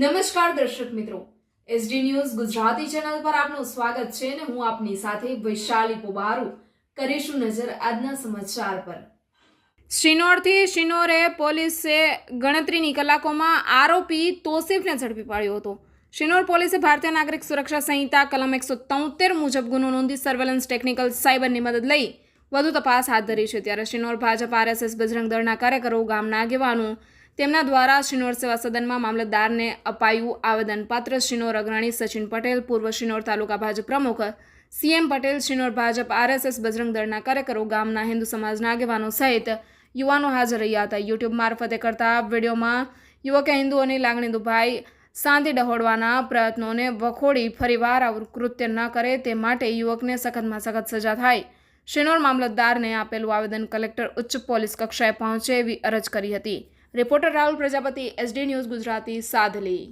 નમસ્કાર દર્શક મિત્રો. એસડી ન્યૂઝ ગુજરાતી ચેનલ પર આપનું સ્વાગત છે અને હું આપની સાથે વૈશાલી પોબારુ કરીશું નજર આજના સમાચાર પર. શિનોરથી શિનોરે પોલીસે ગણતરીની કલાકોમાં આરોપી તોસીફને ઝડપી પાડ્યો હતો. શિનોર પોલીસે ભારતીય નાગરિક સુરક્ષા સંહિતા કલમ એકસો તોતેર મુજબ ગુનો નોંધી સર્વેલન્સ ટેકનિકલ સાયબરની મદદ લઈ વધુ તપાસ હાથ ધરી છે. ત્યારે શિનોર ભાજપ, આરએસએસ, બજરંગ દળના કાર્યકરો, ગામના આગેવાનો તેમના દ્વારા શિનોર સેવા સદનમાં મામલતદારને અપાયું આવેદનપત્ર શિનોર અગ્રણી સચિન પટેલ, પૂર્વ શિનોર તાલુકા ભાજપ પ્રમુખ સીએમ પટેલ શિનોર ભાજપ આરએસએસ બજરંગ દળના કાર્યકરો, ગામના હિન્દુ સમાજના આગેવાનો સહિત યુવાનો હાજર રહ્યા હતા. યુટ્યુબ મારફતે કરતા વિડીયોમાં યુવકે હિન્દુઓની લાગણી દુભાઈ શાંતિ ડહોળવાના પ્રયત્નોને વખોડી ફરીવાર આવું કૃત્ય ન કરે તે માટે યુવકને સખતમાં સખત સજા થાય. શિનોર મામલતદારને આપેલું આવેદન કલેક્ટર ઉચ્ચ પોલીસ કક્ષાએ પહોંચે એવી અરજ કરી હતી. Reporter Rahul Prajapati SD news Gujarati Sadli.